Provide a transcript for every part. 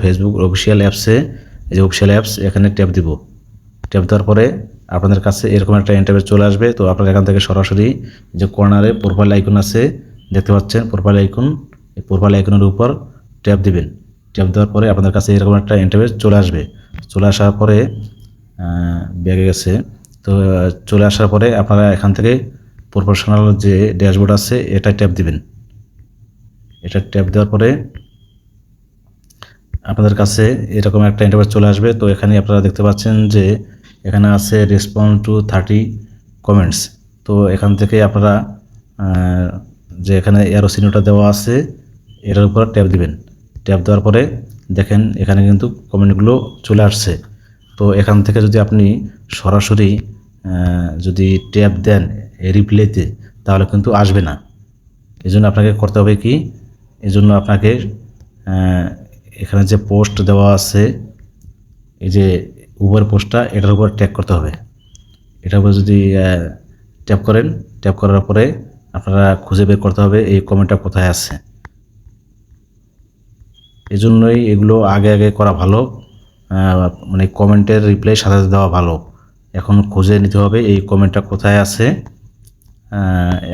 Facebook official অ্যাপসে এই যে অফিসিয়াল অ্যাপস এখানে ট্যাপ দিব। ট্যাপ দেওয়ার পরে আপনাদের কাছে এরকম একটা ইন্টারভিউ চলে আসবে। তো আপনারা এখান থেকে সরাসরি যে কর্নারে প্রোফাইল আইকন আছে, দেখতে পাচ্ছেন প্রোফাইল আইকন এই প্রোফাইল আইকনের উপর ট্যাপ দিবেন। ট্যাপ দেওয়ার পরে আপনাদের কাছে এরকম একটা ইন্টারভিউ চলে আসবে। চলে আসার পরে ব্যাগে গেছে। তো চলে আসার পরে আপনারা এখান থেকে প্রফেশনাল যে ড্যাশবোর্ড আছে, এটা ট্যাপ দিবেন। এটা ট্যাপ দেওয়ার পরে আপনাদের কাছে এরকম একটা ইন্টারভিউ চলে আসবে। তো এখানে আপনারা দেখতে পাচ্ছেন যে এখানে আছে রেসপন্ড টু থার্টি কমেন্টস তো এখান থেকে আপনারা যে এখানে এরোসিনোটা দেওয়া আছে, এটার উপর ট্যাপ দিবেন। ট্যাপ দেওয়ার পরে দেখেন এখানে কিন্তু কমেন্টগুলো চলে আসছে। তো এখান থেকে যদি আপনি সরাসরি যদি ট্যাপ দেন রিপ্লেতে তাহলে কিন্তু আসবে না। এই জন্য আপনাকে করতে হবে কি? এই জন্য আপনাকে এখানে যে পোস্ট দেওয়া আছে, এই যে উবার পোস্টটা এটার উপর ট্যাপ করতে হবে। এটার উপর যদি ট্যাপ করেন ট্যাপ করার পরে আপনারা খুঁজে বের করতে হবে এই কমেন্টটা কোথায় আছে। এই জন্যই এগুলো আগে আগে করা ভালো মানে কমেন্টের রিপ্লাই সাথে সাথে দেওয়া ভালো। এখন খুঁজে নিতে হবে এই কমেন্টটা কোথায় আছে।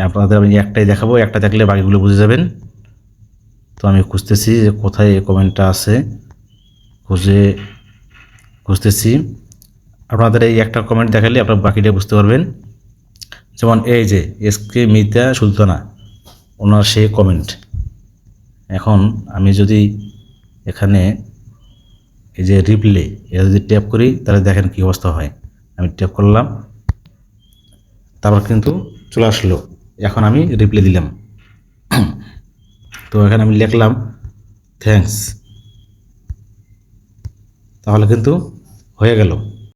আপনাদের আমি একটাই দেখাবো, একটা দেখলে বাকিগুলো বুঝে যাবেন। তো আমি খুঁজতেছি যে কোথায় এই কমেন্টটা আছে। খুঁজে, খুঁজতেছি। আপনাদের এই একটা কমেন্ট দেখালে আপনারা বাকিটা বুঝতে পারবেন। যেমন এই যে এস কে মিতা সুলতানা ওনার সেই কমেন্ট এখন আমি যদি এখানে এই যে রিপ্লে এটা যদি ট্যাপ করি, তাহলে দেখেন কী অবস্থা হয়। আমি ট্যাপ করলাম, তারপর কিন্তু চলে আসলো। এখন আমি রিপ্লে দিলাম। তো এখানে আমি লিখলাম থ্যাঙ্কস তাহলে কিন্তু হয়ে গেল।